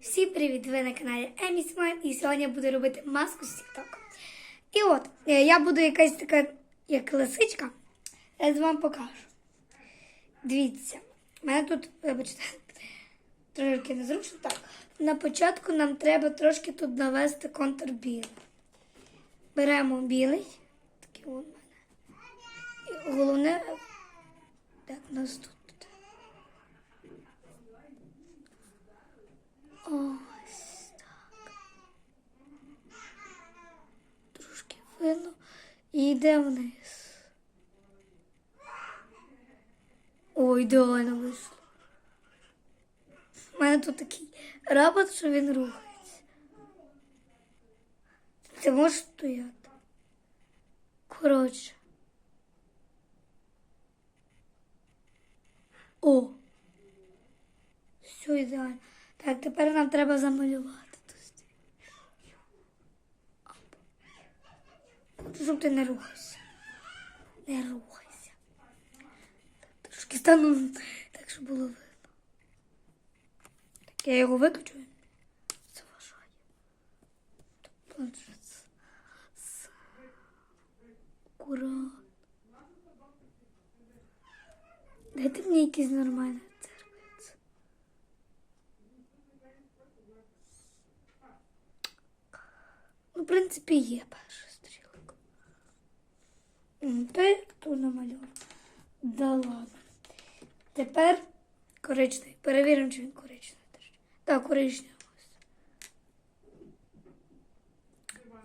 Всім привіт! Ви на каналі Емі Смайл і сьогодні я буду робити маску з TikTok. І от, е, я буду якась така, як лисичка. Я вам покажу. Дивіться, у мене тут, вибачте, трошки незручно. Так, на початку нам треба трошки тут навести контур білий. Беремо білий. Такий у мене. І головне, так, у нас тут. Ось так. Трошки видно і йде вниз. Ой, ідеально вийшло. У мене тут такий работ, що він рухається. Ти можеш стояти? Коротше. О! Все ідеально. Так, тепер нам треба замалювати тут. Щоб ти не рухався. Не рухайся. Трошки стану так, щоб було видно. Так, я його виключу. з- з- Акуратно. Дайте мені якийсь нормальний дзеркальце. Ну, в принципі, є перша стрілка. То я тут. Да ладно. Тепер коричневий. Перевіримо, чи він коричневий. Так, коричневий.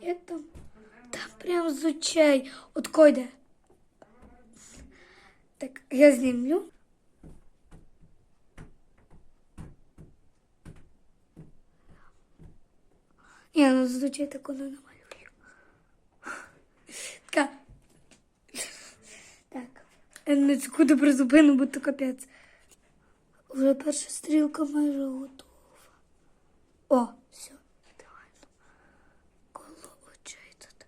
Як там? Там прям з очей. От койде. Так, я знімлю. Я ну зазвичай таку не намалюю. Така. Так. На секунду призупину, бо то капець. Вже перша стрілка майже готова. О, все, ідеально. Коло очей тут.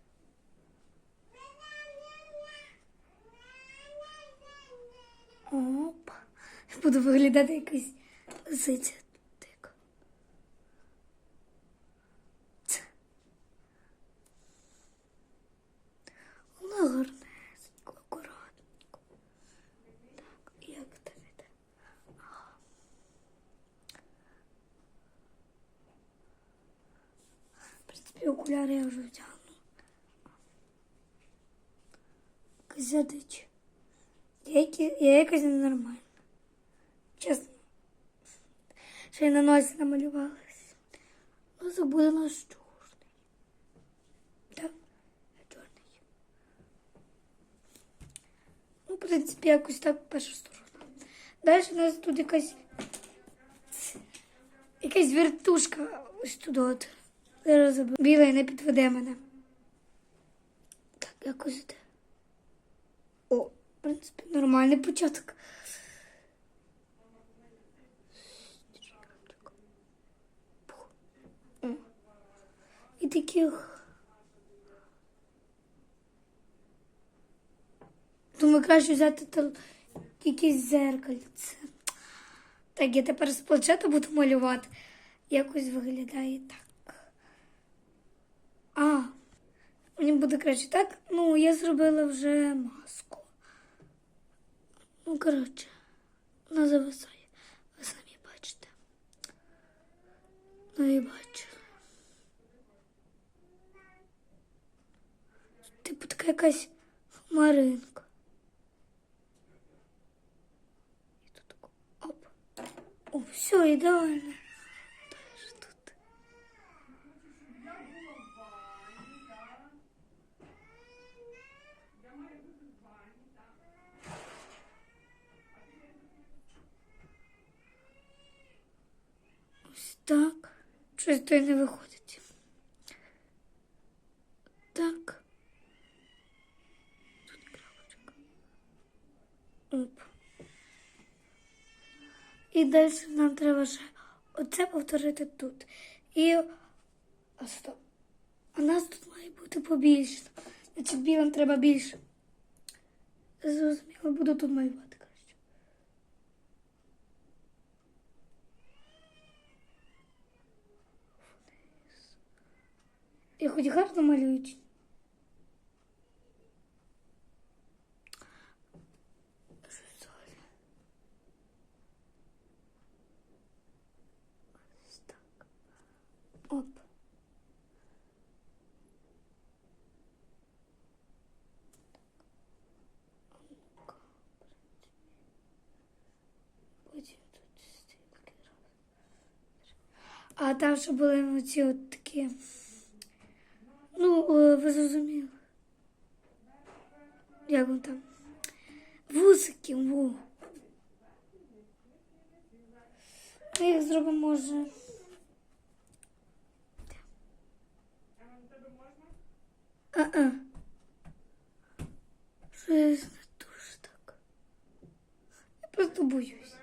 Оп. Буду виглядати якось лисиця. Дико. Це. Вона гарнесенько, акуратненько. Так, як тобі те? Ага. Принципі, окуляри я вже втягну. Казядич. Я, я якось ненормальна. Чесно. Ще й на носі намалювалась. Ну, забула наш чорний. Так. Ну, в принципі, якось так перша сторона. Далі у нас тут якась якась вертушка ось тут. Зараз. Білий не підведе мене. Так, якось де. О, в принципі, нормальний початок. І таких. Думаю, краще взяти то якесь зеркальце. Так, я тепер з планшета буду малювати. Якось виглядає так. А, мені буде краще так. Ну, я зробила вже маску. Ну, коротше, вона зависає. Ви самі бачите. Ну і бачили. Типу така якась хмаринка. І тут оп. О, все, ідеально. Теж тут. Ось так. Щось то й не виходить. Так. Тут крапочка. Оп. І далі нам треба ще оце повторити тут. І. А стоп. У нас тут має бути побільше. Значить, білим треба більше. Зрозуміло, буду тут малювати краще. Я хоч гарно малюю. чи ні? Що взагалі? Ось так. Оп. Потім тут стільки раз. А там ще були оці от такі. Ну, е, ви зрозуміли. Як вам там? Вусики, во. Ми їх зробимо може. А-а. Щось не дуже так. Я просто боюсь.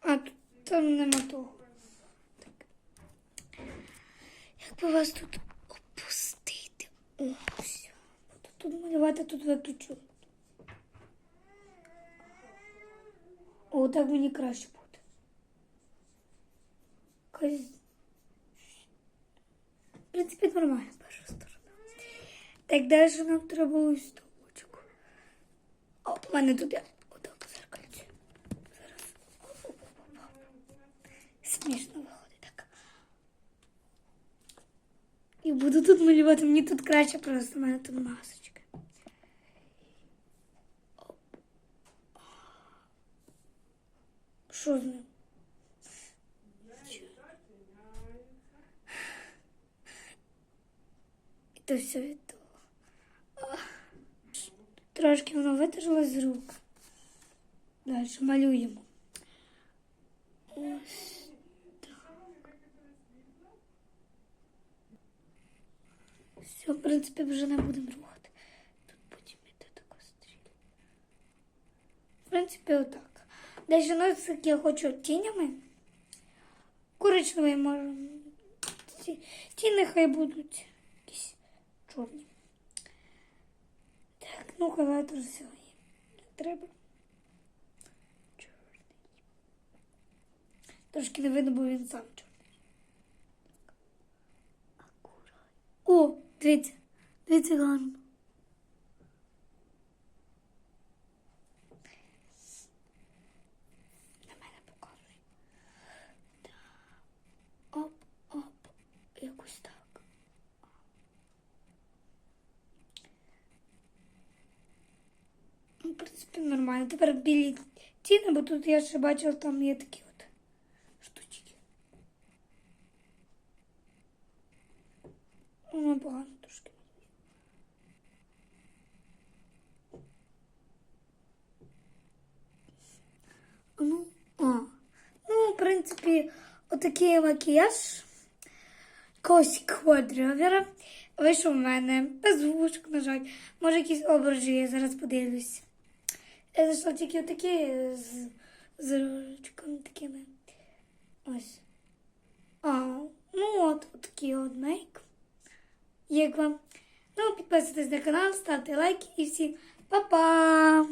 А, тут там нема того. Так. Як би вас тут опустити? О, все. Буду тут малювати, тут виключу. О, так мені краще буде. Якось... В принципі, нормально перша сторона. Так далі нам треба ось стовбочку. О, в мене тут І буду тут малювати. Мені тут краще просто, в мене тут масочка. Оп. Що з ним? І то все від того. Ах. Трошки воно витерло з рук. Далі малюємо. Ось Все, в принципі, вже не будемо рухати. Тут потім іде така стріль. В принципі, отак. Далі носик я хочу тінями. Коричневий може. Ті- Тіни хай будуть якісь чорні. Так, ну хайлайтер сьогодні. Треба. Чорний. Трошки не видно, бо він сам чорний. Акуратно. О, дивіться. Дивіться гарно. На мене показує. Оп, оп. Якось так. Ну, в принципі, нормально. Тепер білі ціни, бо тут я ще бачила, там є такі от штучки. Ну, погано трошки. Ну, а. Ну, в принципі, отакий макіяж якогось квадровера вийшов в мене. Без вушок, на жаль. Може, якісь ображі, я зараз подивлюсь. Я знайшла тільки отакі з, з ручками такими. Ось. А, ну от, отакий от мейк. Як вам? Ну, підписуйтесь на канал, ставте лайки і всім па-па!